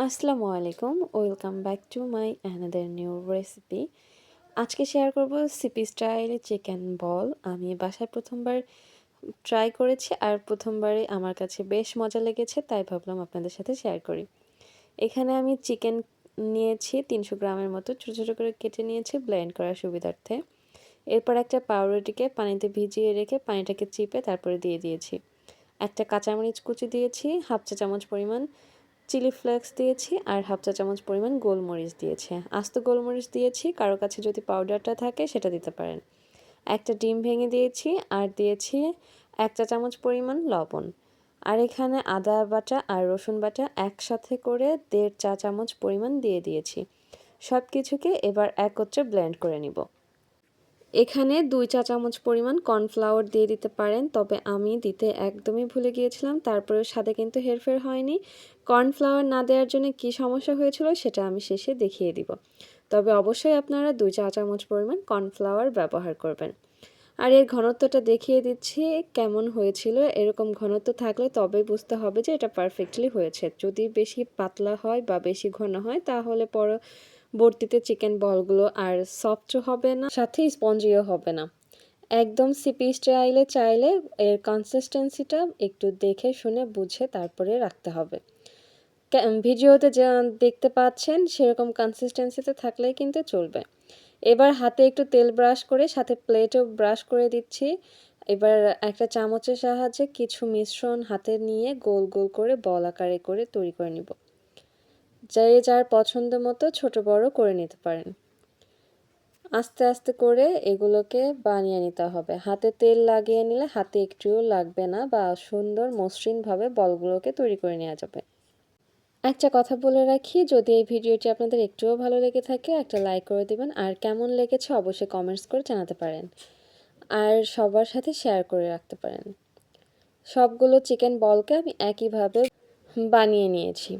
আসসালামু আলাইকুম welcome back to my another new recipe আজকে শেয়ার করব সিপি স্টাইল চিকেন বল আমি বাসায় প্রথমবার ট্রাই করেছি আর প্রথমবারে আমার কাছে বেশ মজা লেগেছে, তাই ভাবলাম আপনাদের সাথে শেয়ার করি। এখানে আমি চিকেন নিয়েছি তিনশো গ্রামের মতো, ছোটো ছোটো করে কেটে নিয়েছি ব্লেন্ড করার সুবিধার্থে। এরপর একটা পাউরুটিকে পানিতে ভিজিয়ে রেখে পানিটাকে চিপে তারপরে দিয়ে দিয়েছি। একটা কাঁচামরিচ কুচি দিয়েছি, হাফ চা চামচ পরিমাণ চিলি ফ্লেক্স দিয়েছি আর হাফ চা চামচ পরিমাণ গোলমরিচ দিয়েছি। আস্ত গোলমরিচ দিয়েছি, কারও কাছে যদি পাউডারটা থাকে সেটা দিতে পারেন। একটা ডিম ভেঙে দিয়েছি আর দিয়েছি এক চা চামচ পরিমাণ লবণ। আর এখানে আদা বাটা আর রসুন বাটা একসাথে করে দেড় চা চামচ পরিমাণ দিয়ে দিয়েছি। সব কিছুকে এবার একত্রে ব্লেন্ড করে নিব। এখানে দুই চা চামচ পরিমাণ কর্নফ্লাওয়ার দিয়ে দিতে পারেন, তবে আমি দিতে একদমই ভুলে গিয়েছিলাম, তারপরেও স্বাদে কিন্তু হেরফের হয়নি। কর্নফ্লাওয়ার না দেওয়ার জন্য কি সমস্যা হয়েছিল সেটা আমি শেষে দেখিয়ে দিব। তবে অবশ্যই আপনারা দুই চা চামচ পরিমাণ কর্নফ্লাওয়ার ব্যবহার করবেন। আর এর ঘনত্বটা দেখিয়ে দিচ্ছি, কেমন হয়েছিল, এরকম ঘনত্ব থাকলে তবে বুঝতে হবে যে এটা পারফেক্টলি হয়েছে। যদি বেশি পাতলা হয় বা বেশি ঘন হয়, তাহলে পর বর্তিতে চিকেন বলগুলো আর সফটও হবে না, সাথে স্পঞ্জিও হবে না। একদম সিপি স্টাইলে চাইলে এর কনসিস্টেন্সিটা একটু দেখে শুনে বুঝে তারপরে রাখতে হবে। ভিডিওতে যা দেখতে পাচ্ছেন সেরকম কনসিস্টেন্সিতে থাকলেই কিন্তু চলবে। এবার হাতে একটু তেল ব্রাশ করে সাথে প্লেটও ব্রাশ করে দিচ্ছি। এবার একটা চামচের সাহায্যে কিছু মিশ্রণ হাতে নিয়ে গোল গোল করে বল আকারে করে তৈরি করে নিব। যে যার পছন্দ মতো ছোট বড় করে নিতে পারেন। আস্তে আস্তে করে এগুলোকে বানিয়ে নিতে হবে। হাতে তেল লাগিয়ে নিলে হাতে একটুও লাগবে না বা সুন্দর মসৃণভাবে বলগুলোকে তৈরি করে নেওয়া যাবে। একটা কথা বলে রাখি, যদি এই ভিডিওটি আপনাদের একটুও ভালো লেগে থাকে, একটা লাইক করে দিবেন। আর কেমন লেগেছে অবশ্যই কমেন্টস করে জানাতে পারেন। আর সবার সাথে শেয়ার করে রাখতে পারেন। সবগুলো চিকেন বলকে আমি একইভাবে বানিয়ে নিয়েছি।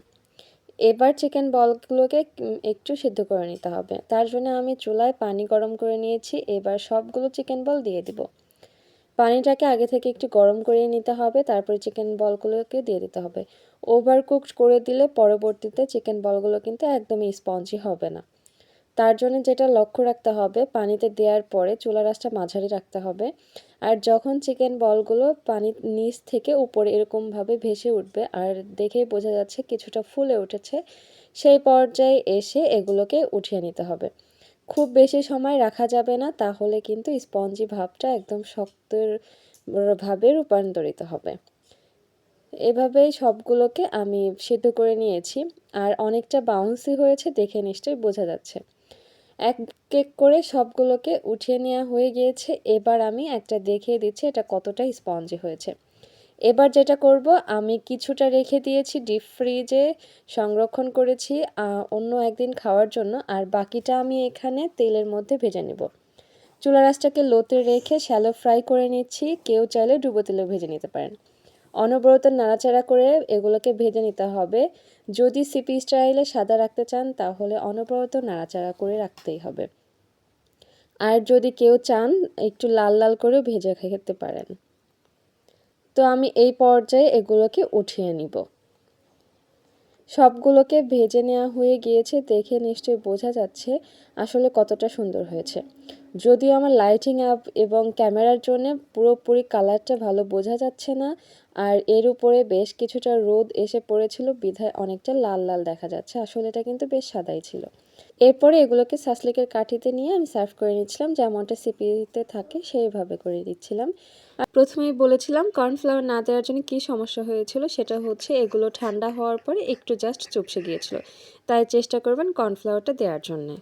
এবার চিকেন বলগুলোকে একটু সিদ্ধ করে নিতে হবে। তার জন্য আমি চুলায় পানি গরম করে নিয়েছি। এবার সবগুলো চিকেন বল দিয়ে দিব। পানিটাকে আগে থেকে একটু গরম করে নিতে হবে। তারপরে চিকেন বলগুলোকে দিয়ে দিতে হবে। ওভার কুকড করে দিলে পরবর্তীতে চিকেন বলগুলো কিন্তু একদমই স্পঞ্জি হবে না। তার জন্য যেটা লক্ষ্য রাখতে হবে, পানিতে দেওয়ার পরে চুলা রাসটা মাঝারি রাখতে হবে। আর যখন চিকেন বলগুলো পানির নিচ থেকে উপরে এরকমভাবে ভেসে উঠবে, আর দেখেই বোঝা যাচ্ছে কিছুটা ফুলে উঠেছে, সেই পর্যায়ে এসে এগুলোকে উঠিয়ে নিতে হবে। খুব বেশি সময় রাখা যাবে না, তাহলে কিন্তু স্পঞ্জি ভাবটা একদম শক্তের ভাবে রূপান্তরিত হবে। এভাবেই সবগুলোকে আমি সিদ্ধ করে নিয়েছি, আর অনেকটা বাউন্সি হয়েছে দেখে নিশ্চয়ই বোঝা যাচ্ছে। এক এক করে সবগুলোকে উঠিয়ে নেওয়া হয়ে গিয়েছে। এবার আমি একটা দেখিয়ে দিচ্ছি এটা কতটা স্পঞ্জি হয়েছে। এবার যেটা করব, আমি কিছুটা রেখে দিয়েছি ডিপ ফ্রিজে সংরক্ষণ করেছি অন্য একদিন খাওয়ার জন্য। আর বাকিটা আমি এখানে তেলের মধ্যে ভেজে নেব। চুলা রাসটাকে লোতে রেখে শ্যালো ফ্রাই করে নিচ্ছি। কেউ চাইলে ডুবো তেলে ভেজে নিতে পারেন। অনবরত নাড়াচাড়া করে এগুলোকে ভেজে নিতে হবে। যদি সিপি স্টাইলে সাদা রাখতে চান, তাহলে অনবরত নাড়াচাড়া করে রাখতেই হবে। আর যদি কেউ চান, একটু লাল লাল করে ভেজে খেতে পারেন। তো আমি এই পর্যায়ে এগুলোকে উঠিয়ে নিব। সবগুলোকে ভেজে নেওয়া হয়ে গিয়েছে দেখে নিশ্চয়ই বোঝা যাচ্ছে আসলে কতটা সুন্দর হয়েছে। যদিও আমার লাইটিং আপ এবং ক্যামেরার জন্য পুরোপুরি কালারটা ভালো বোঝা যাচ্ছে না, আর এর উপরে বেশ কিছুটা রোদ এসে পড়েছিল, বিধায় অনেকটা লাল লাল দেখা যাচ্ছে। আসলে এটা কিন্তু বেশ সাদাই ছিল। এরপরে এগুলোকে সাসলিকের কাঠিতে নিয়ে আমি সার্ভ করে নিচ্ছিলাম যেমনটা সিপিতে থাকে সেইভাবে করে দিচ্ছিলাম। আর প্রথমেই বলেছিলাম, কর্নফ্লাওয়ার না দেওয়ার জন্য কী সমস্যা হয়েছিল সেটা হচ্ছে এগুলো ঠান্ডা হওয়ার পরে একটু জাস্ট চুপসে গিয়েছিল। তাই চেষ্টা করবেন কর্নফ্লাওয়ারটা দেওয়ার জন্যে।